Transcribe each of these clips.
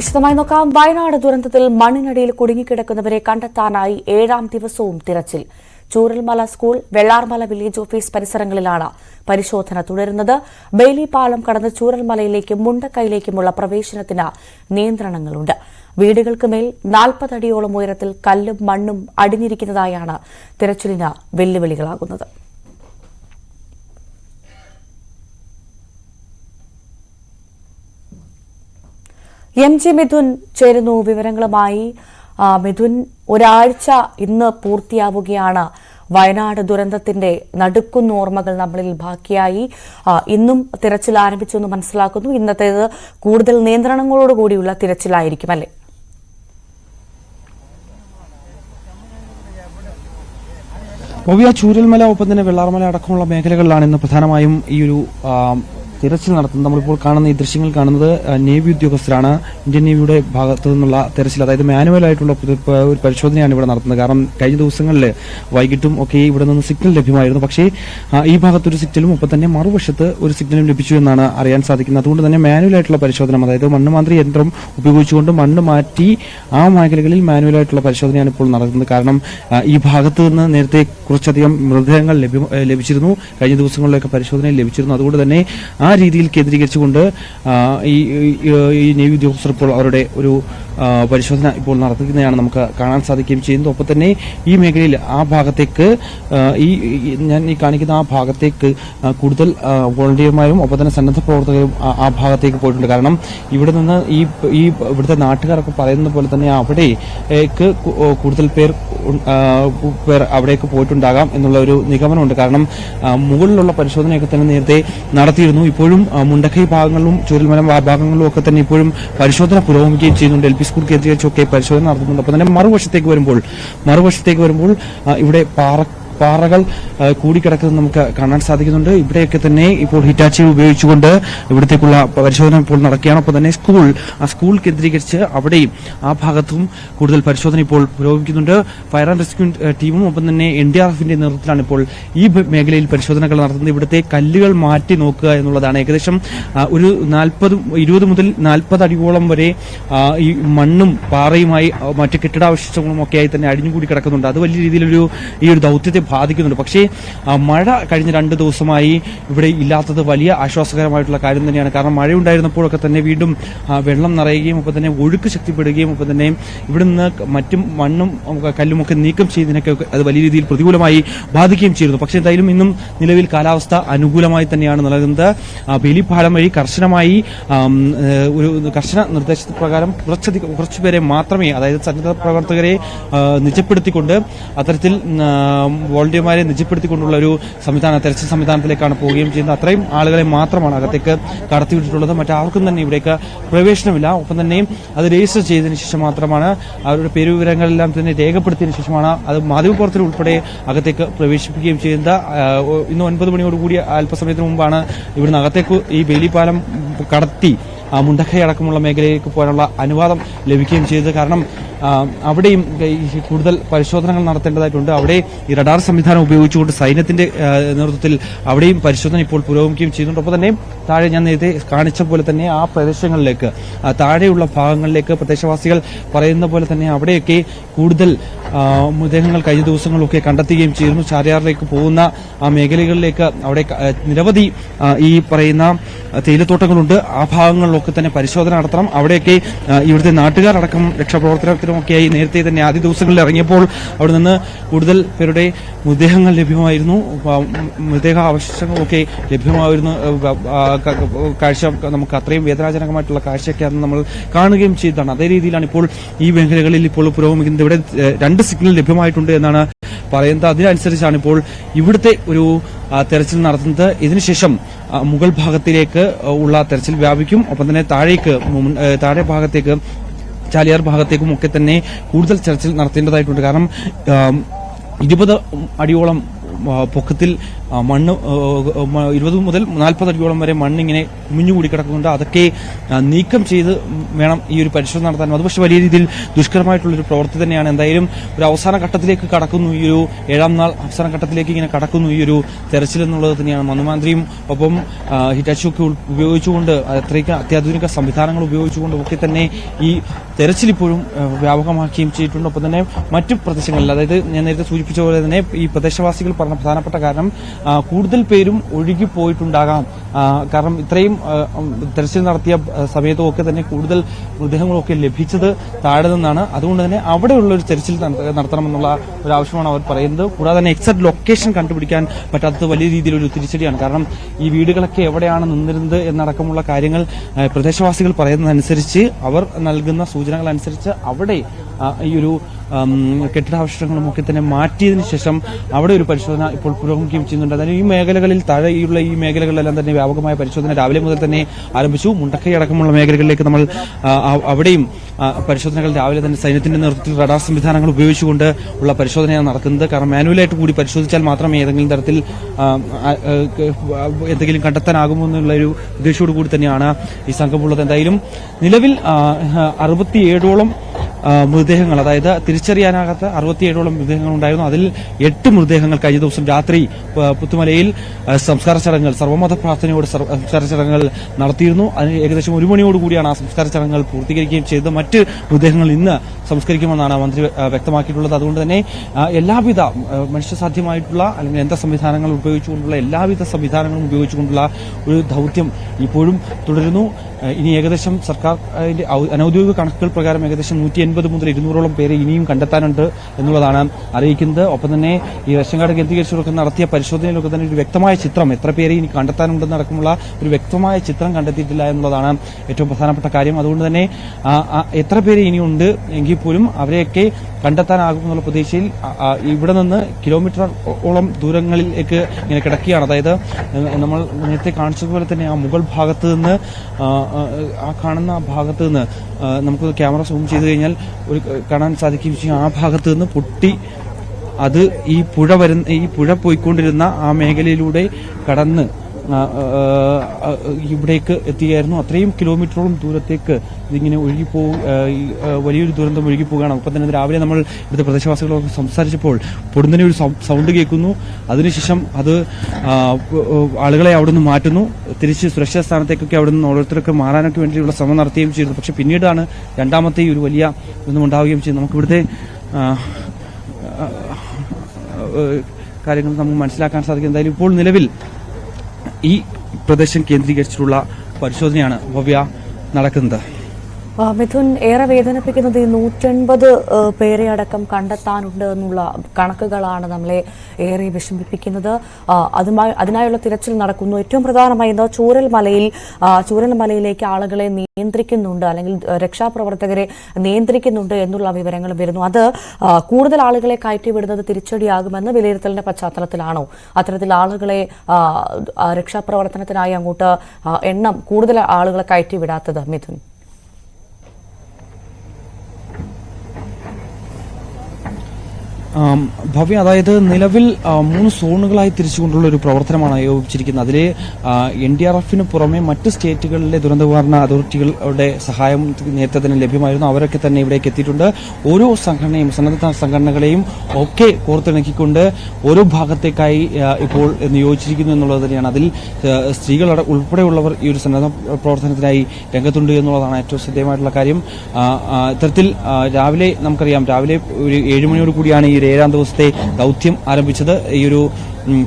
വിശദമായി നോക്കാം. വയനാട് ദുരന്തത്തിൽ മണ്ണിനടിയിൽ കുടുങ്ങിക്കിടക്കുന്നവരെ കണ്ടെത്താനായി ഏഴാം ദിവസവും തിരച്ചിൽ. Chooralmala school Vellarmala village office പരിസരങ്ങളിലാണ് പരിശോധന തുടരുന്നത്. ബെയിലി പാലം കടന്ന് ചൂരൽമലയിലേക്കും മുണ്ടക്കൈയിലേക്കുമുള്ള പ്രവേശനത്തിന് നിയന്ത്രണങ്ങളുണ്ട്. വീടുകൾക്ക് മേൽ നാൽപ്പതടിയോളം ഉയരത്തിൽ കല്ലും മണ്ണും അടിഞ്ഞിരിക്കുന്നതായാണ് തിരച്ചിലിന് വെല്ലുവിളികളാകുന്നത്. എം ജി മിഥുൻ ചേരുന്നു വിവരങ്ങളുമായി. മിഥുൻ ഒരാഴ്ച ഇന്ന് പൂർത്തിയാവുകയാണ്. വയനാട് ദുരന്തത്തിന്റെ നടുക്കുന്ന ഓർമ്മകൾ നമ്മളിൽ ബാക്കിയായി. ഇന്നും തിരച്ചിൽ ആരംഭിച്ചു എന്ന് മനസ്സിലാക്കുന്നു. ഇന്നത്തേത് കൂടുതൽ നിയന്ത്രണങ്ങളോടുകൂടിയുള്ള തിരച്ചിലായിരിക്കും അല്ലേ? ഭവ്യ ചൂരൽമല ഒപ്പം തന്നെ വെള്ളാർമല അടക്കമുള്ള മേഖലകളിലാണ് ഇന്ന് പ്രധാനമായും ഈ ഒരു തിരച്ചിൽ നടത്തുന്നത് നമ്മളിപ്പോൾ കാണുന്ന ഈ ദൃശ്യങ്ങൾ കാണുന്നത് നേവി ഉദ്യോഗസ്ഥരാണ്. ഇന്ത്യൻ നേവിയുടെ ഭാഗത്തു നിന്നുള്ള തെരച്ചിൽ അതായത് മാനുവൽ ആയിട്ടുള്ള ഒരു പരിശോധനയാണ് ഇവിടെ നടത്തുന്നത്. കാരണം കഴിഞ്ഞ ദിവസങ്ങളിൽ വൈകിട്ടും ഒക്കെ ഇവിടെ നിന്ന് സിഗ്നൽ ലഭ്യമായിരുന്നു. പക്ഷേ ഈ ഭാഗത്ത് ഒരു സിഗ്നലും ഒപ്പം തന്നെ മറുവശത്ത് ഒരു സിഗ്നലും ലഭിച്ചു എന്നാണ് അറിയാൻ സാധിക്കുന്നത്. അതുകൊണ്ട് തന്നെ മാനുവൽ ആയിട്ടുള്ള പരിശോധന അതായത് മണ്ണ് മാന്ത്രി യന്ത്രം ഉപയോഗിച്ചുകൊണ്ട് മണ്ണ് മാറ്റി ആ മേഖലകളിൽ മാനുവൽ ആയിട്ടുള്ള പരിശോധനയാണ് ഇപ്പോൾ നടക്കുന്നത്. കാരണം ഈ ഭാഗത്ത് നിന്ന് നേരത്തെ കുറച്ചധികം മൃതദേഹങ്ങൾ ലഭ്യ ലഭിച്ചിരുന്നു. കഴിഞ്ഞ ദിവസങ്ങളിലൊക്കെ പരിശോധനയിൽ ലഭിച്ചിരുന്നു. അതുകൊണ്ട് തന്നെ ആ രീതിയിൽ കേന്ദ്രീകരിച്ചുകൊണ്ട് ആ, ഈ ഈ- നേവി ഉദ്യോഗസ്ഥർ ഇപ്പോൾ അവരുടെ ഒരു ആ, പരിശോധന ഇപ്പോൾ നടത്തുന്നതാണ് നമുക്ക് കാണാൻ സാധിക്കുകയും ചെയ്യുന്നത്. ഒപ്പം തന്നെ ഈ മേഖലയിൽ ആ ഭാഗത്തേക്ക് ഈ ഞാൻ ഈ കാണിക്കുന്ന ആ ഭാഗത്തേക്ക് കൂടുതൽ വോളണ്ടിയർമാരും ഒപ്പം തന്നെ സന്നദ്ധ പ്രവർത്തകരും ആ- ഭാഗത്തേക്ക് പോയിട്ടുണ്ട്. കാരണം ഇവിടെ നിന്ന് ഈ ഈ ഇവിടുത്തെ നാട്ടുകാരൊക്കെ പറയുന്നത് പോലെ തന്നെ അവിടേക്ക് കൂടുതൽ പേർ പേർ അവിടേക്ക് പോയിട്ടുണ്ടാകാം എന്നുള്ള ഒരു നിഗമനമുണ്ട്. കാരണം മുകളിലുള്ള പരിശോധനയൊക്കെ തന്നെ നേരത്തെ നടത്തിയിരുന്നു. ഇപ്പോഴും മുണ്ടക്കൈ ഭാഗങ്ങളിലും ചുരൽമല ഭാഗങ്ങളിലും ഒക്കെ തന്നെ ഇപ്പോഴും പരിശോധന പുരോഗമിക്കുകയും ചെയ്യുന്നുണ്ട്. പി സ്കൂൾ കേന്ദ്രീകരിച്ചൊക്കെ പരിശോധന നടത്തുന്നുണ്ട്. അപ്പോൾ തന്നെ മറുവശത്തേക്ക് വരുമ്പോൾ മറുവശത്തേക്ക് വരുമ്പോൾ ഇവിടെ പാറ പാറകൾ കൂടിക്കിടക്കുന്നത് നമുക്ക് കാണാൻ സാധിക്കുന്നുണ്ട്. ഇവിടെയൊക്കെ തന്നെ ഇപ്പോൾ ഹിറ്റാച്ചി ഉപയോഗിച്ചുകൊണ്ട് ഇവിടത്തേക്കുള്ള പരിശോധന ഇപ്പോൾ നടക്കുകയാണ്. ഒപ്പം തന്നെ സ്കൂൾ ആ സ്കൂൾ കേന്ദ്രീകരിച്ച് അവിടെയും ആ ഭാഗത്തും കൂടുതൽ പരിശോധന ഇപ്പോൾ പുരോഗമിക്കുന്നുണ്ട്. ഫയർ ആൻഡ് റെസ്ക്യൂ ടീമും ഒപ്പം തന്നെ എൻ ഡി ആർ എഫിന്റെ നേതൃത്വത്തിലാണ് ഇപ്പോൾ ഈ മേഖലയിൽ പരിശോധനകൾ നടത്തുന്നത്. ഇവിടുത്തെ കല്ലുകൾ മാറ്റി നോക്കുക എന്നുള്ളതാണ്. ഏകദേശം ഒരു നാൽപ്പത് ഇരുപത് മുതൽ നാൽപ്പത് അടിയോളം വരെ ഈ മണ്ണും പാറയുമായി മറ്റ് കെട്ടിടാവശിഷ്ടങ്ങളും ഒക്കെയായി തന്നെ അടിഞ്ഞുകൂടി കിടക്കുന്നുണ്ട്. അത് വലിയ രീതിയിലൊരു ഈ ഒരു ദൗത്യത്തെ ബാധിക്കുന്നുണ്ട്. പക്ഷേ മഴ കഴിഞ്ഞ രണ്ട് ദിവസമായി ഇവിടെ ഇല്ലാത്തത് വലിയ ആശ്വാസകരമായിട്ടുള്ള കാര്യം തന്നെയാണ്. കാരണം മഴ ഉണ്ടായിരുന്നപ്പോഴൊക്കെ തന്നെ വീണ്ടും വെള്ളം നിറയുകയും ഒപ്പം തന്നെ ഒഴുക്ക് ശക്തിപ്പെടുകയും ഒപ്പം തന്നെ ഇവിടെ നിന്ന് മറ്റും മണ്ണും കല്ലുമൊക്കെ നീക്കം ചെയ്തതിനൊക്കെ അത് വലിയ രീതിയിൽ പ്രതികൂലമായി ബാധിക്കുകയും ചെയ്തിരുന്നു. പക്ഷേ എന്തായാലും ഇന്നും നിലവിൽ കാലാവസ്ഥ അനുകൂലമായി തന്നെയാണ് നൽകുന്നത് ബലിപാലം വഴി കർശനമായി ഒരു കർശന നിർദ്ദേശപ്രകാരം കുറച്ചധികം കുറച്ചുപേരെ മാത്രമേ അതായത് സന്നദ്ധ പ്രവർത്തകരെ നിജപ്പെടുത്തിക്കൊണ്ട് അത്തരത്തിൽ വോളണ്ടിയർമാരെ നിജപ്പെടുത്തിക്കൊണ്ടുള്ള ഒരു സംവിധാന തെരച്ചിൽ സംവിധാനത്തിലേക്കാണ് പോവുകയും ചെയ്യുന്നത്. അത്രയും ആളുകളെ മാത്രമാണ് അകത്തേക്ക് കടത്തിവിട്ടിട്ടുള്ളത്. മറ്റാർക്കും തന്നെ ഇവിടേക്ക് പ്രവേശനമില്ല. ഒപ്പം തന്നെയും അത് രജിസ്റ്റർ ചെയ്തതിനു ശേഷം മാത്രമാണ് അവരുടെ പേരുവിവരങ്ങളെല്ലാം തന്നെ രേഖപ്പെടുത്തിയതിനു ശേഷമാണ് അത് മാധ്യമപ്രവർത്തകർ ഉൾപ്പെടെ അകത്തേക്ക് പ്രവേശിപ്പിക്കുകയും ചെയ്യുന്നത്. ഇന്ന് ഒൻപത് മണിയോടുകൂടി അല്പസമയത്തിന് മുമ്പാണ് ഇവിടുന്ന് അകത്തേക്ക് ഈ ബേലിപ്പാലം കടത്തി ആ, മുണ്ടക്കൈ അടക്കമുള്ള മേഖലയിലേക്ക് പോകാനുള്ള അനുവാദം ലഭിക്കുകയും ചെയ്തത്. കാരണം അവിടെയും കൂടുതൽ പരിശോധനകൾ നടത്തേണ്ടതായിട്ടുണ്ട്. അവിടെ ഈ റഡാർ സംവിധാനം ഉപയോഗിച്ചുകൊണ്ട് സൈന്യത്തിന്റെ നേതൃത്വത്തിൽ അവിടെയും പരിശോധന ഇപ്പോൾ പുരോഗമിക്കുകയും ചെയ്യുന്നുണ്ട്. ഒപ്പം തന്നെ താഴെ ഞാൻ നേരത്തെ കാണിച്ച പോലെ തന്നെ ആ പ്രദേശങ്ങളിലേക്ക് താഴെയുള്ള ഭാഗങ്ങളിലേക്ക് പ്രദേശവാസികൾ പറയുന്ന പോലെ തന്നെ അവിടെയൊക്കെ കൂടുതൽ മൃതദേഹങ്ങൾ കഴിഞ്ഞ ദിവസങ്ങളൊക്കെ കണ്ടെത്തുകയും ചെയ്യുന്നു. ചാരിയാറിലേക്ക് പോകുന്ന ആ മേഖലകളിലേക്ക് അവിടെ നിരവധി ഈ പറയുന്ന തേയിലത്തോട്ടങ്ങളുണ്ട്. ആ ഭാഗങ്ങളിലൊക്കെ തന്നെ പരിശോധന നടത്തണം. അവിടെയൊക്കെ ഇവിടുത്തെ നാട്ടുകാരടക്കം രക്ഷാപ്രവർത്തനത്തിനുമൊക്കെയായി നേരത്തെ തന്നെ ആദ്യ ദിവസങ്ങളിൽ ഇറങ്ങിയപ്പോൾ അവിടെ നിന്ന് കൂടുതൽ പേരുടെ മൃതദേഹങ്ങൾ ലഭ്യമായിരുന്നു. മൃതദേഹ അവശിഷ്ടങ്ങളൊക്കെ ലഭ്യമായിരുന്നു. കാഴ്ച നമുക്ക് അത്രയും വേദനാജനകമായിട്ടുള്ള കാഴ്ചയൊക്കെ അന്ന് നമ്മൾ കാണുകയും ചെയ്തതാണ്. അതേ രീതിയിലാണ് ഇപ്പോൾ ഈ മേഖലകളിൽ ഇപ്പോൾ പുരോഗമിക്കുന്നത്. ഇവിടെ രണ്ട് സിഗ്നൽ ലഭ്യമായിട്ടുണ്ട് എന്നാണ് പറയുന്നത്. അതിനനുസരിച്ചാണ് ഇപ്പോൾ ഇവിടുത്തെ ഒരു തെരച്ചിൽ നടത്തുന്നത്. ഇതിനുശേഷം മുഗൾ ഭാഗത്തിലേക്ക് ഉള്ള തെരച്ചിൽ വ്യാപിക്കും. ഒപ്പം തന്നെ താഴേക്ക് താഴെ ഭാഗത്തേക്ക് ചാലിയാർ ഭാഗത്തേക്കും ഒക്കെ തന്നെ കൂടുതൽ ചർച്ചകൾ നടത്തേണ്ടതായിട്ടുണ്ട്. കാരണം ഇരുപത് അടിയോളം പൊക്കത്തിൽ മണ്ണ് ഇരുപത് മുതൽ നാൽപ്പത് അടിയോളം വരെ മണ്ണിങ്ങനെ കുമിഞ്ഞുകൂടി കിടക്കുന്നുണ്ട് അതൊക്കെ നീക്കം ചെയ്ത് വേണം ഈ ഒരു പരിശോധന നടത്താൻ അത് പക്ഷേ വലിയ രീതിയിൽ ദുഷ്കരമായിട്ടുള്ളൊരു പ്രവൃത്തി തന്നെയാണ്. എന്തായാലും ഒരു അവസാന ഘട്ടത്തിലേക്ക് കടക്കുന്നു ഈ ഒരു ഏഴാം നാൾ അവസാന ഘട്ടത്തിലേക്ക് ഇങ്ങനെ കടക്കുന്നു ഈ ഒരു തെരച്ചിൽ എന്നുള്ളത് തന്നെയാണ്. മനുമാന്ത്രിയും ഒപ്പം ഒക്കെ ഉപയോഗിച്ചുകൊണ്ട് അത്രയ്ക്ക് അത്യാധുനിക സംവിധാനങ്ങൾ ഉപയോഗിച്ചുകൊണ്ടും ഒക്കെ തന്നെ ഈ തെരച്ചിൽ ഇപ്പോഴും വ്യാപകമാക്കുകയും ചെയ്തിട്ടുണ്ട്. ഒപ്പം തന്നെ മറ്റു പ്രദേശങ്ങളിൽ അതായത് ഞാൻ നേരത്തെ സൂചിപ്പിച്ച പോലെ തന്നെ ഈ പ്രദേശവാസികൾ പറഞ്ഞ പ്രധാനപ്പെട്ട കാരണം കൂടുതൽ പേരും ഒഴുകി പോയിട്ടുണ്ടാകാം. കാരണം ഇത്രയും തെരച്ചിൽ നടത്തിയ സമയത്തും ഒക്കെ തന്നെ കൂടുതൽ മൃതദേഹങ്ങളൊക്കെ ലഭിച്ചത് താഴെ നിന്നാണ്. അതുകൊണ്ട് തന്നെ അവിടെയുള്ള ഒരു തെരച്ചിൽ നടത്ത- നടത്തണമെന്നുള്ള ഒരു ആവശ്യമാണ് അവർ പറയുന്നത്. കൂടാതെ തന്നെ എക്സാക്ട് ലൊക്കേഷൻ കണ്ടുപിടിക്കാൻ പറ്റാത്തത് വലിയ രീതിയിലൊരു തിരിച്ചടിയാണ്. കാരണം ഈ വീടുകളൊക്കെ എവിടെയാണ് നിന്നിരുന്നത് എന്നടക്കമുള്ള കാര്യങ്ങൾ പ്രദേശവാസികൾ പറയുന്നതനുസരിച്ച് അവർ നൽകുന്ന സൂചനകൾ അനുസരിച്ച് അവിടെ ഈ ഒരു കെട്ടിടാവശിഷ്ടങ്ങളും ഒക്കെ തന്നെ മാറ്റിയതിനു ശേഷം അവിടെ ഒരു പരിശോധന ഇപ്പോൾ പുരോഗമിക്കുകയും ചെയ്യുന്നുണ്ട്. അതായത് ഈ മേഖലകളിൽ താഴെയുള്ള ഈ മേഖലകളിലെല്ലാം തന്നെ വ്യാപകമായ പരിശോധന രാവിലെ മുതൽ തന്നെ ആരംഭിച്ചു. മുണ്ടക്കൈ അടക്കമുള്ള മേഖലകളിലേക്ക് നമ്മൾ അവിടെയും പരിശോധനകൾ രാവിലെ തന്നെ സൈന്യത്തിന്റെ നേതൃത്വത്തിൽ റഡാർ സംവിധാനങ്ങൾ ഉപയോഗിച്ചുകൊണ്ട് ഉള്ള പരിശോധനയാണ് നടക്കുന്നത്. കാരണം മാനുവലായിട്ട് കൂടി പരിശോധിച്ചാൽ മാത്രമേ ഏതെങ്കിലും തരത്തിൽ എന്തെങ്കിലും കണ്ടെത്താനാകുമോ എന്നുള്ള ഒരു ഉദ്ദേശത്തോടു കൂടി തന്നെയാണ് ഈ സംഘമുള്ളത് എന്തായാലും നിലവിൽ അറുപത്തിയേഴോളം മൃതദേഹങ്ങൾ അതായത് തിരിച്ചറിയാനാകാത്ത അറുപത്തിയേഴോളം മൃതദേഹങ്ങൾ ഉണ്ടായിരുന്നു. അതിൽ എട്ട് മൃതദേഹങ്ങൾ കഴിഞ്ഞ ദിവസം രാത്രി പുത്തുമലയിൽ സംസ്കാര ചടങ്ങുകൾ സർവമത പ്രാർത്ഥനയോട് സംസ്കാര ചടങ്ങുകൾ നടത്തിയിരുന്നു. അതിന് ഏകദേശം ഒരു മണിയോടുകൂടിയാണ് ആ സംസ്കാര ചടങ്ങുകൾ പൂർത്തീകരിക്കുകയും ചെയ്തത്. മറ്റ് മൃതദേഹങ്ങൾ ഇന്ന് സംസ്കരിക്കുമെന്നാണ് മന്ത്രി വ്യക്തമാക്കിയിട്ടുള്ളത്. അതുകൊണ്ട് തന്നെ എല്ലാവിധ മനുഷ്യസാധ്യമായിട്ടുള്ള അല്ലെങ്കിൽ യന്ത്ര സംവിധാനങ്ങൾ ഉപയോഗിച്ചുകൊണ്ടുള്ള എല്ലാവിധ സംവിധാനങ്ങളും ഉപയോഗിച്ചുകൊണ്ടുള്ള ഒരു ദൗത്യം ഇപ്പോഴും തുടരുന്നു. ഇനി ഏകദേശം സർക്കാർ അനൌദ്യോഗിക കണക്കുകൾ പ്രകാരം ഏകദേശം നൂറ്റി എൺപത് മുതൽ ഇരുന്നൂറോളം പേരെ ഇനിയും കണ്ടെത്താനുണ്ട് എന്നുള്ളതാണ് അറിയിക്കുന്നത്. ഒപ്പം തന്നെ ഈ റേഷൻകാർഡ് കേന്ദ്രീകരിച്ചൊക്കെ നടത്തിയ പരിശോധനയിലൊക്കെ തന്നെ ഒരു വ്യക്തമായ ചിത്രം എത്ര പേരെ ഇനി കണ്ടെത്താനുണ്ടെന്ന് അടക്കമുള്ള ഒരു വ്യക്തമായ ചിത്രം കണ്ടെത്തിയിട്ടില്ല എന്നുള്ളതാണ് ഏറ്റവും പ്രധാനപ്പെട്ട കാര്യം. അതുകൊണ്ട് തന്നെ എത്ര പേര് ഇനിയുണ്ട് എങ്കിൽ പോലും അവരെയൊക്കെ കണ്ടെത്താനാകും എന്നുള്ള പ്രതീക്ഷയിൽ ഇവിടെ നിന്ന് കിലോമീറ്റർ ഓളം ദൂരങ്ങളിലേക്ക് ഇങ്ങനെ കിടക്കുകയാണ്. അതായത് നമ്മൾ നേരത്തെ കാണിച്ചതുപോലെ തന്നെ ആ മുകൾ ഭാഗത്ത് നിന്ന് ആ, കാണുന്ന ഭാഗത്ത് നിന്ന് നമുക്ക് ക്യാമറ സൂം ചെയ്ത് കഴിഞ്ഞാൽ ഒരു കാണാൻ സാധിക്കുകയും ചെയ്യും. ആ ഭാഗത്ത് നിന്ന് പൊട്ടി അത് ഈ പുഴ വരുന്ന ഈ പുഴ പോയിക്കൊണ്ടിരുന്ന ആ മേഖലയിലൂടെ കടന്ന് ഇവിടേക്ക് എത്തിയായിരുന്നു. അത്രയും കിലോമീറ്ററോളം ദൂരത്തേക്ക് ഇതിങ്ങനെ ഒഴുകിപ്പോ വലിയൊരു ദുരന്തം ഒഴുകിപ്പോവുകയാണ് ഒപ്പം തന്നെ രാവിലെ നമ്മൾ ഇവിടുത്തെ പ്രദേശവാസികളൊക്കെ സംസാരിച്ചപ്പോൾ പൊടുന്നനെ ഒരു സൗണ്ട് കേൾക്കുന്നു. അതിനുശേഷം അത് ആളുകളെ അവിടെ നിന്ന് മാറ്റുന്നു. തിരിച്ച് സുരക്ഷിത സ്ഥാനത്തേക്കൊക്കെ അവിടെ നിന്ന് ഓരോരുത്തർക്ക് മാറാനൊക്കെ വേണ്ടിയുള്ള ശ്രമം നടത്തുകയും ചെയ്തു. പക്ഷെ പിന്നീടാണ് രണ്ടാമത്തെ ഒരു വലിയ ഇതൊന്നും ഉണ്ടാവുകയും ചെയ്തു നമുക്ക് ഇവിടുത്തെ ആ, ആ, ആ, കാര്യങ്ങൾ നമുക്ക് മനസ്സിലാക്കാൻ സാധിക്കും. എന്തായാലും ഇപ്പോൾ നിലവിൽ ഈ പ്രദേശം കേന്ദ്രീകരിച്ചിട്ടുള്ള പരിശോധനയാണ് ഭവ്യ നടക്കുന്നത്. മിഥുൻ ഏറെ വേദനിപ്പിക്കുന്നത് ഈ നൂറ്റൻപത് പേരെ അടക്കം കണ്ടെത്താനുണ്ട് എന്നുള്ള കണക്കുകളാണ് നമ്മളെ ഏറെ വിഷമിപ്പിക്കുന്നത്. അതുമായി അതിനായുള്ള തിരച്ചിൽ നടക്കുന്നു. ഏറ്റവും പ്രധാനമായി എന്താ ചൂരൽ മലയിൽ ചൂരൽ മലയിലേക്ക് ആളുകളെ നിയന്ത്രിക്കുന്നുണ്ട് അല്ലെങ്കിൽ രക്ഷാപ്രവർത്തകരെ നിയന്ത്രിക്കുന്നുണ്ട് എന്നുള്ള വിവരങ്ങൾ വരുന്നു. അത് കൂടുതൽ ആളുകളെ കയറ്റിവിടുന്നത് തിരിച്ചടിയാകുമെന്ന് വിലയിരുത്തലിന്റെ പശ്ചാത്തലത്തിലാണോ? അത്തരത്തിൽ ആളുകളെ രക്ഷാപ്രവർത്തനത്തിനായി അങ്ങോട്ട് എണ്ണം കൂടുതൽ ആളുകളെ കയറ്റിവിടാത്തത് മിഥുൻ? ഭവ്യ അതായത് നിലവിൽ മൂന്ന് സോണുകളായി തിരിച്ചുകൊണ്ടുള്ള ഒരു പ്രവർത്തനമാണ് ഏകോപിച്ചിരിക്കുന്നത് അതിൽ എൻ ഡി ആർ എഫിന് പുറമെ മറ്റ് സ്റ്റേറ്റുകളിലെ ദുരന്ത നിവാരണ അതോറിറ്റികളുടെ സഹായം നേരത്തെ തന്നെ ലഭ്യമായിരുന്നു. അവരൊക്കെ തന്നെ ഇവിടേക്ക് എത്തിയിട്ടുണ്ട്. ഓരോ സംഘടനയും സന്നദ്ധ സംഘടനകളെയും ഒക്കെ കോർത്തിണക്കിക്കൊണ്ട് ഓരോ ഭാഗത്തേക്കായി ഇപ്പോൾ നിയോഗിച്ചിരിക്കുന്നു എന്നുള്ളത് തന്നെയാണ്. അതിൽ സ്ത്രീകൾ ഉൾപ്പെടെയുള്ളവർ ഈ ഒരു സന്നദ്ധ പ്രവർത്തനത്തിനായി രംഗത്തുണ്ട് എന്നുള്ളതാണ് ഏറ്റവും ശ്രദ്ധേയമായിട്ടുള്ള കാര്യം. ഇത്തരത്തിൽ രാവിലെ നമുക്കറിയാം രാവിലെ ഒരു ഏഴുമണിയോട് കൂടിയാണ് ഈ ഒരു ഏഴാം ദിവസത്തെ ദൗത്യം ആരംഭിച്ചത്. ഈ ഒരു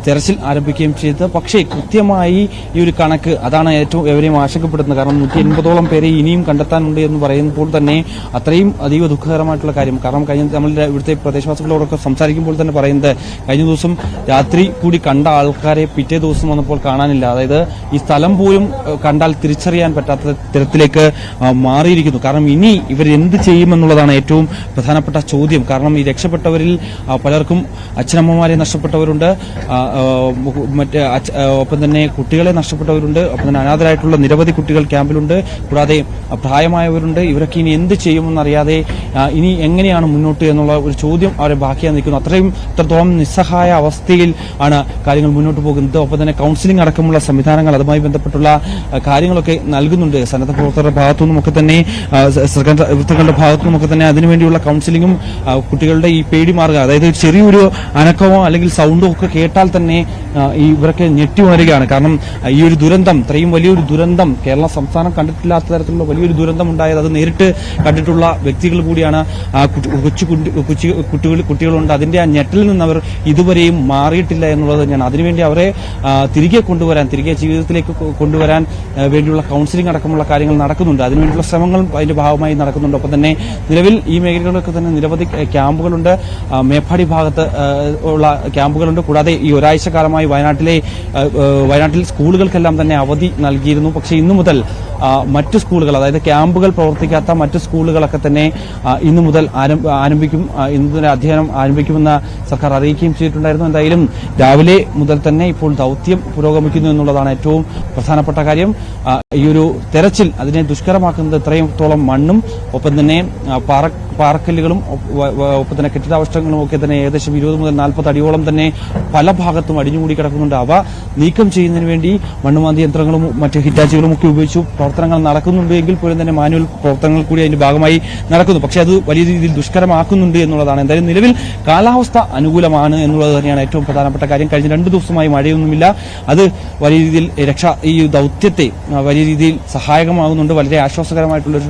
തെരച്ചിൽ ആരംഭിക്കുകയും ചെയ്തത്. പക്ഷേ കൃത്യമായി ഈ ഒരു കണക്ക് അതാണ് ഏറ്റവും എവരെയും ആശങ്കപ്പെടുന്നത് കാരണം നൂറ്റി എൺപതോളം പേരെ ഇനിയും കണ്ടെത്താനുണ്ട് എന്ന് പറയുമ്പോൾ തന്നെ അത്രയും അതീവ ദുഃഖകരമായിട്ടുള്ള കാര്യം. കാരണം കഴിഞ്ഞ നമ്മൾ ഇവിടുത്തെ പ്രദേശവാസികളോടൊക്കെ സംസാരിക്കുമ്പോൾ തന്നെ പറയുന്നത് കഴിഞ്ഞ ദിവസം രാത്രി കൂടി കണ്ട ആൾക്കാരെ പിറ്റേ ദിവസം വന്നപ്പോൾ കാണാനില്ല. അതായത് ഈ സ്ഥലം പോലും കണ്ടാൽ തിരിച്ചറിയാൻ പറ്റാത്ത തരത്തിലേക്ക് മാറിയിരിക്കുന്നു. കാരണം ഇനി ഇവർ എന്ത് ചെയ്യുമെന്നുള്ളതാണ് ഏറ്റവും പ്രധാനപ്പെട്ട ചോദ്യം. കാരണം ഈ രക്ഷപ്പെട്ടവരിൽ പലർക്കും അച്ഛനമ്മമാരെ നഷ്ടപ്പെട്ടവരുണ്ട്. മറ്റ് ഒപ്പം തന്നെ കുട്ടികളെ നഷ്ടപ്പെട്ടവരുണ്ട് ഒപ്പം തന്നെ അനാഥരായിട്ടുള്ള നിരവധി കുട്ടികൾ ക്യാമ്പിലുണ്ട് കൂടാതെ പ്രായമായവരുണ്ട്. ഇവരൊക്കെ ഇനി എന്ത് ചെയ്യുമെന്നറിയാതെ ഇനി എങ്ങനെയാണ് മുന്നോട്ട് എന്നുള്ള ഒരു ചോദ്യം അവരെ ബാക്കിയായി നിൽക്കുന്നു. അത്രയും അത്രത്തോളം നിസ്സഹായ അവസ്ഥയിൽ ആണ് കാര്യങ്ങൾ മുന്നോട്ട് പോകുന്നത്. ഒപ്പം തന്നെ കൗൺസിലിംഗ് അടക്കമുള്ള സംവിധാനങ്ങൾ അതുമായി ബന്ധപ്പെട്ടുള്ള കാര്യങ്ങളൊക്കെ നൽകുന്നുണ്ട്. സന്നദ്ധ പ്രവർത്തകരുടെ ഭാഗത്തുനിന്നും ഒക്കെ തന്നെ വൃത്തങ്ങളുടെ ഭാഗത്തു നിന്നൊക്കെ തന്നെ അതിനുവേണ്ടിയുള്ള കൗൺസിലിംഗും കുട്ടികളുടെ ഈ പേടി മാറുക അതായത് ചെറിയൊരു അനക്കമോ അല്ലെങ്കിൽ സൗണ്ടോ ഒക്കെ കേട്ടാൽ തന്നെ ഇവരൊക്കെ ഉണരുകയാണ്. കാരണം ഈ ഒരു ദുരന്തം ഇത്രയും വലിയൊരു ദുരന്തം കേരള സംസ്ഥാനം കണ്ടിട്ടില്ലാത്ത തരത്തിലുള്ള വലിയൊരു ദുരന്തം ഉണ്ടായത് അത് നേരിട്ട് കണ്ടിട്ടുള്ള വ്യക്തികൾ കൂടിയാണ് കൊച്ചു കുട്ടികൾ കുട്ടികളുണ്ട്. അതിന്റെ ആ ഞെട്ടിൽ നിന്ന് അവർ ഇതുവരെയും മാറിയിട്ടില്ല എന്നുള്ളത് തന്നെയാണ്. അതിനുവേണ്ടി അവരെ തിരികെ കൊണ്ടുവരാൻ തിരികെ ജീവിതത്തിലേക്ക് കൊണ്ടുവരാൻ വേണ്ടിയുള്ള കൌൺസിലിംഗ് അടക്കമുള്ള കാര്യങ്ങൾ നടക്കുന്നുണ്ട്. അതിനുവേണ്ടിയുള്ള ശ്രമങ്ങളും അതിന്റെ ഭാഗമായി നടക്കുന്നുണ്ട്. ഒപ്പം തന്നെ നിലവിൽ ഈ മേഖലകളിലൊക്കെ തന്നെ നിരവധി ക്യാമ്പുകളുണ്ട്. മേപ്പാടി ഭാഗത്ത് ഉള്ള ക്യാമ്പുകളുണ്ട്. കൂടാതെ ഈ ഒരാഴ്ച കാലമായി വയനാട്ടിലെ വയനാട്ടിൽ സ്കൂളുകൾക്കെല്ലാം തന്നെ അവധി നൽകിയിരുന്നു. പക്ഷേ ഇന്നു മുതൽ മറ്റു സ്കൂളുകൾ അതായത് ക്യാമ്പുകൾ പ്രവർത്തിക്കാത്ത മറ്റ് സ്കൂളുകളൊക്കെ തന്നെ ഇന്നു മുതൽ ആരംഭിക്കും ഇന്നു തന്നെ അധ്യയനം ആരംഭിക്കുമെന്ന് സർക്കാർ അറിയിക്കുകയും ചെയ്തിട്ടുണ്ടായിരുന്നു. എന്തായാലും രാവിലെ മുതൽ തന്നെ ഇപ്പോൾ ദൌത്യം പുരോഗമിക്കുന്നു എന്നുള്ളതാണ് ഏറ്റവും പ്രധാനപ്പെട്ട കാര്യം. ഈ ഒരു തെരച്ചിൽ അതിനെ ദുഷ്കരമാക്കുന്നത് ഇത്രയും മണ്ണും ഒപ്പം തന്നെ പാറ പാറക്കല്ലുകളും ഒപ്പ- തന്നെ കെട്ടിടാവശങ്ങളും ഒക്കെ തന്നെ ഏകദേശം ഇരുപത് മുതൽ നാൽപ്പത് അടിയോളം തന്നെ പല ഭാഗത്തും അടിഞ്ഞുകൂടി കിടക്കുന്നുണ്ട്. അവ നീക്കം ചെയ്യുന്നതിന് വേണ്ടി മണ്ണുമാന്തി യന്ത്രങ്ങളും മറ്റ് ഹിറ്റാച്ചികളും ഒക്കെ ഉപയോഗിച്ചു പ്രവർത്തനങ്ങൾ നടക്കുന്നുണ്ട് എങ്കിൽ പോലും തന്നെ മാനുവൽ പ്രവർത്തനങ്ങൾ കൂടി അതിന്റെ ഭാഗമായി നടക്കുന്നു. പക്ഷേ അത് വലിയ രീതിയിൽ ദുഷ്കരമാക്കുന്നുണ്ട് എന്നുള്ളതാണ്. എന്തായാലും നിലവിൽ കാലാവസ്ഥ അനുകൂലമാണ് എന്നുള്ളത് തന്നെയാണ് ഏറ്റവും പ്രധാനപ്പെട്ട കാര്യം. കഴിഞ്ഞ രണ്ട് ദിവസമായി മഴയൊന്നുമില്ല. അത് വലിയ രീതിയിൽ രക്ഷ ഈ ദൌത്യത്തെ വലിയ രീതിയിൽ സഹായകമാകുന്നുണ്ട്. വളരെ ആശ്വാസകരമായിട്ടുള്ള ഒരു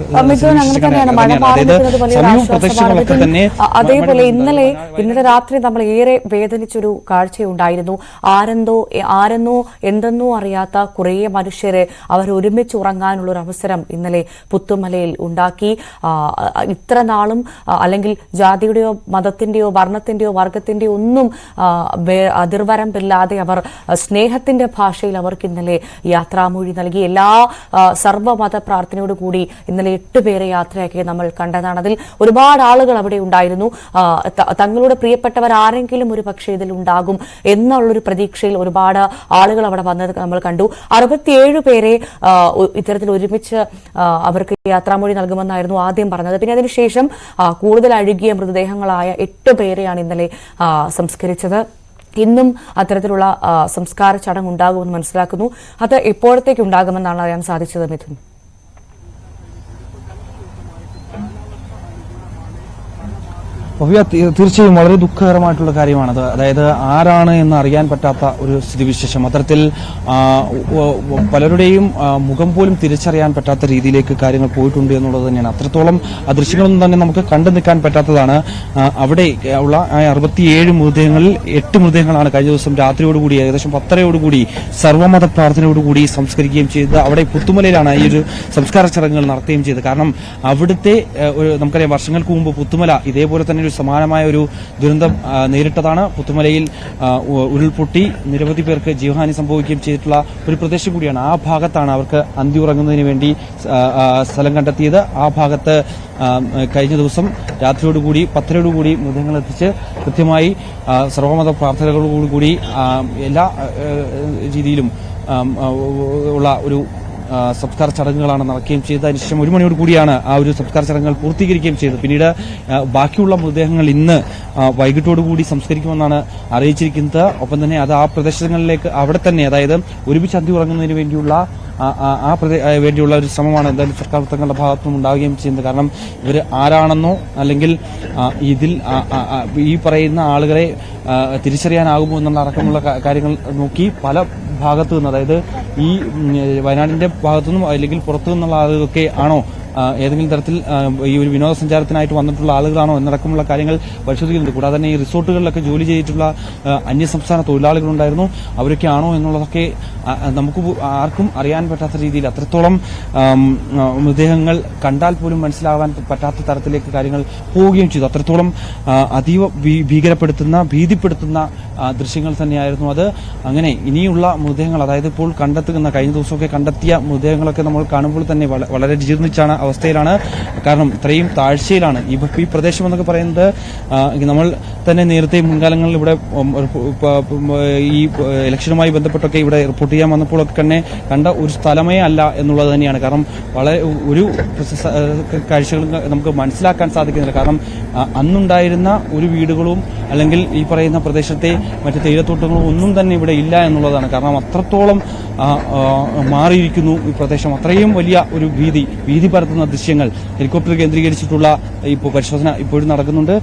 പ്രദേശങ്ങളൊക്കെ തന്നെ അതേപോലെ ഇന്നലെ ഇന്നലെ രാത്രി നമ്മൾ ഏറെ വേദനിച്ചൊരു കാഴ്ചയുണ്ടായിരുന്നു. ആരെന്തോ ആരെന്നോ എന്തെന്നോ അറിയാത്ത കുറേ മനുഷ്യരെ അവർ ഒരുമിച്ച് ഉറങ്ങാനുള്ള ഒരു അവസരം ഇന്നലെ പുത്തുമലയിൽ ഉണ്ടാക്കി. ഇത്ര നാളും അല്ലെങ്കിൽ ജാതിയുടെയോ മതത്തിന്റെയോ വർണത്തിന്റെയോ വർഗത്തിന്റെയോ ഒന്നും അതിർവരമ്പില്ലാതെ അവർ സ്നേഹത്തിന്റെ ഭാഷയിൽ അവർക്ക് ഇന്നലെ യാത്രാമൊഴി നൽകി. എല്ലാ സർവമത പ്രാർത്ഥനയോടുകൂടി ഇന്നലെ എട്ട് പേരെ യാത്രയാക്കി നമ്മൾ കണ്ടതാണ്. അതിൽ ഒരുപാട് ആളുകൾ അവിടെ ഉണ്ടായിരുന്നു. തങ്ങളുടെ പ്രിയപ്പെട്ടവർ ആരെങ്കിലും ഒരു പക്ഷേ ഇതിൽ ഉണ്ടാകും എന്നുള്ളൊരു പ്രതീക്ഷയിൽ ഒരുപാട് ആളുകൾ അവിടെ വന്നത് നമ്മൾ കണ്ടു. അറുപത്തിയേഴ് പേരെ ഇത്തരത്തിൽ ഒരുമിച്ച് അവർക്ക് യാത്രാമൊഴി നൽകുമെന്നായിരുന്നു ആദ്യം പറഞ്ഞത്. പിന്നെ അതിനുശേഷം കൂടുതൽ അഴുകിയ മൃതദേഹങ്ങളായ എട്ട് പേരെയാണ് ഇന്നലെ സംസ്കരിച്ചത്. ഇന്നും അത്തരത്തിലുള്ള സംസ്കാര ചടങ്ങ് ഉണ്ടാകുമെന്ന് മനസ്സിലാക്കുന്നു. അത് എപ്പോഴത്തേക്ക് ഉണ്ടാകുമെന്നാണ് അറിയാൻ സാധിച്ചത് മിഥുൻ? ഭവ്യ തീർച്ചയായും വളരെ ദുഃഖകരമായിട്ടുള്ള കാര്യമാണത്. അതായത് ആരാണ് എന്ന് അറിയാൻ പറ്റാത്ത ഒരു സ്ഥിതിവിശേഷം. അത്തരത്തിൽ പലരുടെയും മുഖം പോലും തിരിച്ചറിയാൻ പറ്റാത്ത രീതിയിലേക്ക് കാര്യങ്ങൾ പോയിട്ടുണ്ട് എന്നുള്ളത് തന്നെയാണ്. അത്രത്തോളം ദൃശ്യങ്ങളൊന്നും തന്നെ നമുക്ക് കണ്ടു നിൽക്കാൻ പറ്റാത്തതാണ്. അവിടെ ഉള്ള അറുപത്തിയേഴ് മൃതദേഹങ്ങളിൽ എട്ട് മൃതദേഹങ്ങളാണ് കഴിഞ്ഞ ദിവസം രാത്രിയോടുകൂടി ഏകദേശം പത്തരയോടുകൂടി സർവമത പ്രാർത്ഥനയോടുകൂടി സംസ്കരിക്കുകയും ചെയ്ത് അവിടെ പുത്തുമലയിലാണ് ഈ ഒരു സംസ്കാര ചടങ്ങുകൾ നടത്തുകയും ചെയ്തത്. കാരണം അവിടുത്തെ നമുക്കറിയാം വർഷങ്ങൾക്ക് മുമ്പ് പുത്തുമല ഇതേപോലെ തന്നെ ഒരു സമാനമായ ഒരു ദുരന്തം നേരിട്ടതാണ്. പുത്തുമലയിൽ ഉരുൾപൊട്ടി നിരവധി പേർക്ക് ജീവഹാനി സംഭവിക്കുകയും ചെയ്തിട്ടുള്ള ഒരു പ്രദേശം കൂടിയാണ്. ആ ഭാഗത്താണ് അവർക്ക് അന്തി ഉറങ്ങുന്നതിന് വേണ്ടി സ്ഥലം കണ്ടെത്തിയത്. ആ ഭാഗത്ത് കഴിഞ്ഞ ദിവസം രാത്രിയോടുകൂടി പത്തരയോടുകൂടി മൃതങ്ങൾ എത്തിച്ച് കൃത്യമായി സർവമത പ്രാർത്ഥനകളോടുകൂടി എല്ലാ രീതിയിലും ഉള്ള ഒരു സംസ്കാര ചടങ്ങുകളാണ് നടക്കുകയും ചെയ്തത്. അതിനുശേഷം ഒരു മണിയോട് കൂടിയാണ് ആ ഒരു സംസ്കാര ചടങ്ങുകൾ പൂർത്തീകരിക്കുകയും ചെയ്തത്. പിന്നീട് ബാക്കിയുള്ള മൃതദേഹങ്ങൾ ഇന്ന് വൈകിട്ടോടുകൂടി സംസ്കരിക്കുമെന്നാണ് അറിയിച്ചിരിക്കുന്നത്. ഒപ്പം തന്നെ അത് ആ പ്രദേശങ്ങളിലേക്ക് അവിടെ തന്നെ അതായത് ഒരുമിച്ച് അന്തി ഉറങ്ങുന്നതിന് വേണ്ടിയുള്ള ആ- വേണ്ടിയുള്ള ഒരു ശ്രമമാണ് എന്തായാലും സർക്കാർ വൃത്തങ്ങളുടെ ഭാഗത്തുനിന്നും ഉണ്ടാവുകയും ചെയ്യുന്നത്. കാരണം ഇവർ ആരാണെന്നോ അല്ലെങ്കിൽ ഇതിൽ ഈ പറയുന്ന ആളുകളെ തിരിച്ചറിയാനാകുമോ എന്നുള്ള അടക്കമുള്ള കാര്യങ്ങൾ നോക്കി പല ഭാഗത്തു നിന്ന് അതായത് ഈ വയനാടിന്റെ ഭാഗത്തു നിന്നും അല്ലെങ്കിൽ പുറത്തു നിന്നുള്ള ആളുകളൊക്കെ ആണോ ഏതെങ്കിലും തരത്തിൽ ഈ ഒരു വിനോദസഞ്ചാരത്തിനായിട്ട് വന്നിട്ടുള്ള ആളുകളാണോ എന്നടക്കമുള്ള കാര്യങ്ങൾ പരിശോധിക്കുന്നുണ്ട്. കൂടാതെ തന്നെ ഈ റിസോർട്ടുകളിലൊക്കെ ജോലി ചെയ്തിട്ടുള്ള അന്യ അന്യസംസ്ഥാന തൊഴിലാളികളുണ്ടായിരുന്നു. അവരൊക്കെ ആണോ എന്നുള്ളതൊക്കെ നമുക്ക് ആർക്കും അറിയാൻ പറ്റാത്ത രീതിയിൽ അത്രത്തോളം മൃതദേഹങ്ങൾ കണ്ടാൽ പോലും മനസ്സിലാവാൻ പറ്റാത്ത തരത്തിലേക്ക് കാര്യങ്ങൾ പോവുകയും ചെയ്തു. അത്രത്തോളം അതീവ ഭീകരപ്പെടുത്തുന്ന ഭീതിപ്പെടുത്തുന്ന ദൃശ്യങ്ങൾ തന്നെയായിരുന്നു അത്. അങ്ങനെ ഇനിയുള്ള മൃതദേഹങ്ങൾ അതായത് ഇപ്പോൾ കണ്ടെത്തുന്ന കഴിഞ്ഞ ദിവസമൊക്കെ കണ്ടെത്തിയ മൃതദേഹങ്ങളൊക്കെ നമ്മൾ കാണുമ്പോൾ തന്നെ വളരെ ജീർണിച്ചാണ് അവസ്ഥയിലാണ്. കാരണം ഇത്രയും താഴ്ചയിലാണ്. ഈ പ്രദേശം എന്നൊക്കെ പറയുന്നത് നമ്മൾ തന്നെ നേരത്തെ മുൻകാലങ്ങളിൽ ഇവിടെ ഈ ഇലക്ഷനുമായി ബന്ധപ്പെട്ടൊക്കെ ഇവിടെ റിപ്പോർട്ട് ചെയ്യാൻ വന്നപ്പോഴൊക്കെ തന്നെ കണ്ട ഒരു സ്ഥലമേ അല്ല എന്നുള്ളത് തന്നെയാണ്. കാരണം വളരെ ഒരു കാഴ്ചകൾ നമുക്ക് മനസ്സിലാക്കാൻ സാധിക്കുന്നില്ല. കാരണം അന്നുണ്ടായിരുന്ന ഒരു വീടുകളും അല്ലെങ്കിൽ ഈ പറയുന്ന പ്രദേശത്തെ മറ്റ് തേയിലത്തോട്ടങ്ങളും ഒന്നും തന്നെ ഇവിടെ ഇല്ല എന്നുള്ളതാണ്. കാരണം അത്രത്തോളം മാറിയിരിക്കുന്നു ഈ പ്രദേശം. അത്രയും വലിയ ഒരു ഭീതി ഭീതി പരത്തുന്ന ദൃശ്യങ്ങൾ ഹെലികോപ്റ്റർ കേന്ദ്രീകരിച്ചിട്ടുള്ള ഇപ്പോൾ പരിശോധന ഇപ്പോഴും നടക്കുന്നുണ്ട്.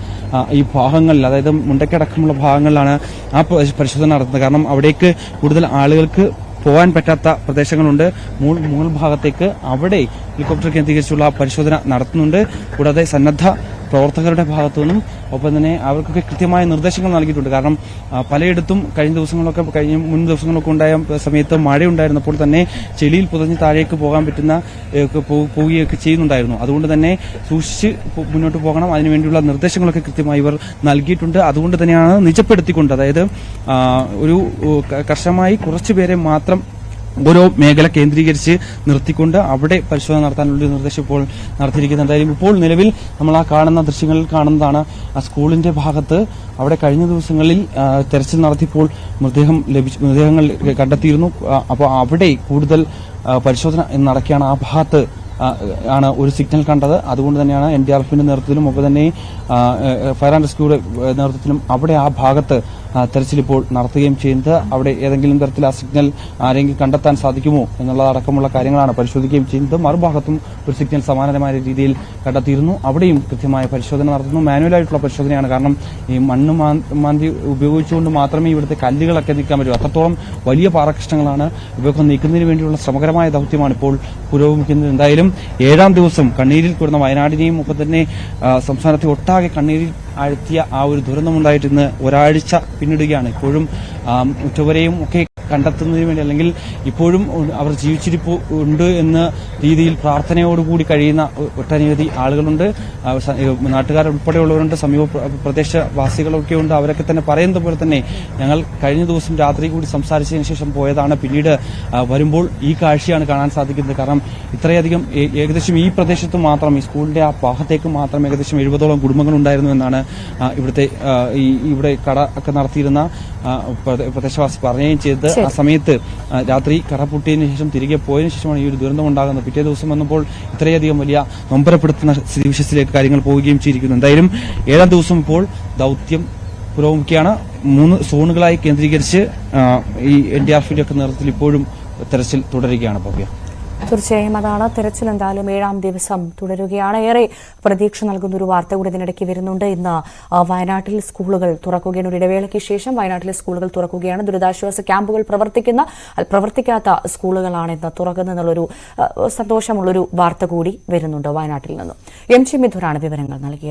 ഈ ഭാഗങ്ങളിൽ അതായത് മുണ്ടക്കടക്കമുള്ള ഭാഗങ്ങളിലാണ് ആ പരിശോധന നടത്തുന്നത്. കാരണം അവിടേക്ക് കൂടുതൽ ആളുകൾക്ക് പോകാൻ പറ്റാത്ത പ്രദേശങ്ങളുണ്ട്. മൂൾ മൂൾ ഭാഗത്തേക്ക് അവിടെ ഹെലികോപ്റ്റർ കേന്ദ്രീകരിച്ചുള്ള പരിശോധന നടത്തുന്നുണ്ട്. കൂടാതെ സന്നദ്ധ പ്രവർത്തകരുടെ ഭാഗത്തു നിന്നും ഒപ്പം തന്നെ അവർക്കൊക്കെ കൃത്യമായ നിർദ്ദേശങ്ങൾ നൽകിയിട്ടുണ്ട്. കാരണം പലയിടത്തും കഴിഞ്ഞ ദിവസങ്ങളൊക്കെ കഴിഞ്ഞ മുൻ ദിവസങ്ങളൊക്കെ ഉണ്ടായ സമയത്ത് മഴയുണ്ടായിരുന്നപ്പോൾ തന്നെ ചെളിയിൽ പുതഞ്ഞ് താഴേക്ക് പോകാൻ പറ്റുന്ന പോവുകയൊക്കെ ചെയ്യുന്നുണ്ടായിരുന്നു. അതുകൊണ്ട് തന്നെ സൂക്ഷിച്ച് മുന്നോട്ട് പോകണം. അതിനുവേണ്ടിയുള്ള നിർദ്ദേശങ്ങളൊക്കെ കൃത്യമായി ഇവർ നൽകിയിട്ടുണ്ട്. അതുകൊണ്ട് തന്നെയാണ് നിജപ്പെടുത്തിക്കൊണ്ട് അതായത് ഒരു കർശനമായി കുറച്ചുപേരെ മാത്രം ഓരോ മേഖല കേന്ദ്രീകരിച്ച് നിർത്തിക്കൊണ്ട് അവിടെ പരിശോധന നടത്താനുള്ള നിർദ്ദേശം ഇപ്പോൾ നടത്തിയിരിക്കുന്നത്. എന്തായാലും ഇപ്പോൾ നിലവിൽ നമ്മൾ ആ കാണുന്ന ദൃശ്യങ്ങളിൽ കാണുന്നതാണ് ആ സ്കൂളിന്റെ ഭാഗത്ത് അവിടെ കഴിഞ്ഞ ദിവസങ്ങളിൽ തെരച്ചിൽ നടത്തിയപ്പോൾ മൃതദേഹം ലഭിച്ചു മൃതദേഹങ്ങൾ കണ്ടെത്തിയിരുന്നു. അപ്പോൾ അവിടെ കൂടുതൽ പരിശോധന നടക്കുകയാണ്. ആ ഭാഗത്ത് ആണ് ഒരു സിഗ്നൽ കണ്ടത്. അതുകൊണ്ട് തന്നെയാണ് എൻ ഡി ആർ എഫിന്റെ നേതൃത്വത്തിലും ഒപ്പം തന്നെ ഫയർ ആൻഡ് റെസ്ക്യൂയുടെ നേതൃത്വത്തിലും അവിടെ ആ ഭാഗത്ത് ഇപ്പോൾ നടത്തുകയും ചെയ്യുന്നത്. അവിടെ ഏതെങ്കിലും തരത്തിൽ ആ സിഗ്നൽ ആരെങ്കിലും കണ്ടെത്താൻ സാധിക്കുമോ എന്നുള്ളതടക്കമുള്ള കാര്യങ്ങളാണ് പരിശോധിക്കുകയും ചെയ്യുന്നത്. മറുഭാഗത്തും ഒരു സിഗ്നൽ സമാനമായ രീതിയിൽ കണ്ടെത്തിയിരുന്നു. അവിടെയും കൃത്യമായ പരിശോധന നടത്തുന്നു. മാനുവലായിട്ടുള്ള പരിശോധനയാണ്. കാരണം ഈ മണ്ണ് മാന്തി ഉപയോഗിച്ചുകൊണ്ട് മാത്രമേ ഇവിടുത്തെ കല്ലുകളൊക്കെ നീക്കാൻ പറ്റൂ. അത്രത്തോളം വലിയ പാറകഷ്ണങ്ങളാണ് ഇവയൊക്കെ നീക്കുന്നതിന് വേണ്ടിയുള്ള ശ്രമകരമായ ദൗത്യമാണ് ഇപ്പോൾ പുരോഗമിക്കുന്നത്. എന്തായാലും ഏഴാം ദിവസം കണ്ണീരിൽ കൂടുന്ന വയനാടിനെയും ഒപ്പം തന്നെ സംസ്ഥാനത്തെ ഒട്ടാകെ കണ്ണീരിൽ ആഴ്ത്തിയ ആ ഒരു ദുരന്തമുണ്ടായിട്ട് ഇന്ന് ഒരാഴ്ച പിന്നിടുകയാണ്. ഇപ്പോഴും ഉറ്റവരെയും ഒക്കെ കണ്ടെത്തുന്നതിന് വേണ്ടി അല്ലെങ്കിൽ ഇപ്പോഴും അവർ ജീവിച്ചിരിപ്പ് ഉണ്ട് എന്ന രീതിയിൽ പ്രാർത്ഥനയോടുകൂടി കഴിയുന്ന ഒട്ടനവധി ആളുകളുണ്ട്. നാട്ടുകാരുൾപ്പെടെയുള്ളവരുണ്ട് സമീപ പ്ര- പ്രദേശവാസികളൊക്കെ ഉണ്ട്. അവരൊക്കെ തന്നെ പറയുന്നത് പോലെ തന്നെ ഞങ്ങൾ കഴിഞ്ഞ ദിവസം രാത്രി കൂടി സംസാരിച്ചതിന് ശേഷം പോയതാണ്. പിന്നീട് വരുമ്പോൾ ഈ കാഴ്ചയാണ് കാണാൻ സാധിക്കുന്നത്. കാരണം ഇത്രയധികം ഏകദേശം ഈ പ്രദേശത്ത് മാത്രം ഈ സ്കൂളിന്റെ ആ ഭാഗത്തേക്ക് മാത്രം ഏകദേശം എഴുപതോളം കുടുംബങ്ങൾ ഉണ്ടായിരുന്നു എന്നാണ് ഇവിടുത്തെ ഇവിടെ കട ഒക്കെ നടത്തിയിരുന്ന പ്രദേശവാസി പറയുകയും ചെയ്തത്. ആ സമയത്ത് രാത്രി പൂട്ടിയതിനു ശേഷം തിരികെ പോയതിനു ശേഷമാണ് ഈ ഒരു ദുരന്തം ഉണ്ടാകുന്നത്. പിറ്റേ ദിവസം വന്നപ്പോൾ ഇത്രയധികം വലിയ നൊമ്പരപ്പെടുത്തുന്ന സ്ഥിതിവിശേഷത്തിലേക്ക് കാര്യങ്ങൾ പോവുകയും ചെയ്തിരിക്കുന്നു. എന്തായാലും ഏഴാം ദിവസം ഇപ്പോൾ ദൗത്യം പുരോഗമിക്കുകയാണ്. മൂന്ന് സോണുകളായി കേന്ദ്രീകരിച്ച് ഈ എൻ ഡി ആർ എഫിന്റെ ഒക്കെ നേതൃത്വത്തിൽ ഇപ്പോഴും തെരച്ചിൽ തുടരുകയാണ് ഭവ്യ. തീർച്ചയായും അതാണ് തെരച്ചിൽ എന്തായാലും ഏഴാം ദിവസം തുടരുകയാണ്. ഏറെ പ്രതീക്ഷ നൽകുന്ന ഒരു വാർത്ത കൂടി ഇതിനിടയ്ക്ക് വരുന്നുണ്ട്. ഇന്ന് വയനാട്ടിൽ സ്കൂളുകൾ തുറക്കുകയാണ്. ഒരു ഇടവേളയ്ക്ക് ശേഷം വയനാട്ടിലെ സ്കൂളുകൾ തുറക്കുകയാണ്. ദുരിതാശ്വാസ ക്യാമ്പുകൾ പ്രവർത്തിക്കുന്ന പ്രവർത്തിക്കാത്ത സ്കൂളുകളാണ് ഇന്ന് തുറക്കുന്നതെന്നുള്ളൊരു സന്തോഷമുള്ളൊരു വാർത്ത കൂടി വരുന്നുണ്ട് വയനാട്ടിൽ നിന്നും. എം ജി മിഥുരാണ് വിവരങ്ങൾ നൽകിയത്.